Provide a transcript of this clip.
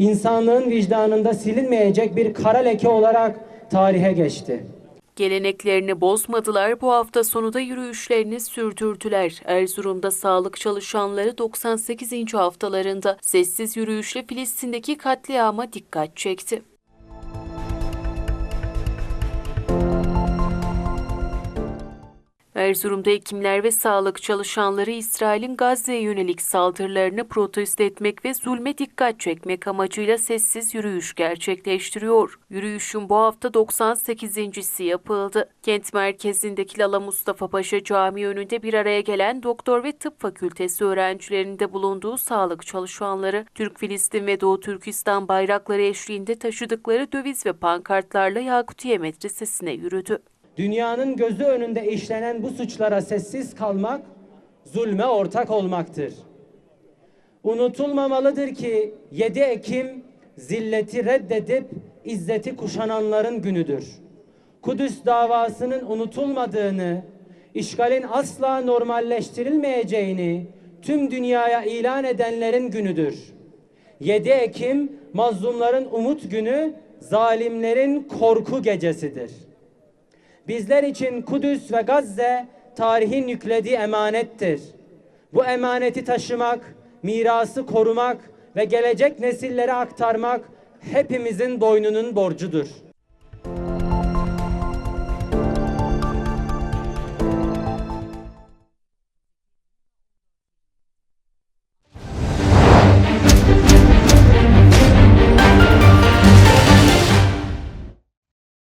insanlığın vicdanında silinmeyecek bir kara leke olarak tarihe geçti. Geleneklerini bozmadılar, bu hafta sonu da yürüyüşlerini sürdürdüler. Erzurum'da sağlık çalışanları 98. haftalarında sessiz yürüyüşle Filistin'deki katliama dikkat çekti. Erzurum'da hekimler ve sağlık çalışanları İsrail'in Gazze'ye yönelik saldırılarını protesto etmek ve zulme dikkat çekmek amacıyla sessiz yürüyüş gerçekleştiriyor. Yürüyüşün bu hafta 98.si yapıldı. Kent merkezindeki Lala Mustafa Paşa Camii önünde bir araya gelen doktor ve tıp fakültesi öğrencilerinde bulunduğu sağlık çalışanları, Türk Filistin ve Doğu Türkistan bayrakları eşliğinde taşıdıkları döviz ve pankartlarla Yakutiye Medresesi'ne yürüdü. Dünyanın gözü önünde işlenen bu suçlara sessiz kalmak, zulme ortak olmaktır. Unutulmamalıdır ki 7 Ekim zilleti reddedip izzeti kuşananların günüdür. Kudüs davasının unutulmadığını, işgalin asla normalleştirilmeyeceğini tüm dünyaya ilan edenlerin günüdür. 7 Ekim mazlumların umut günü, zalimlerin korku gecesidir. Bizler için Kudüs ve Gazze tarihin yüklediği emanettir. Bu emaneti taşımak, mirası korumak ve gelecek nesillere aktarmak hepimizin boynunun borcudur.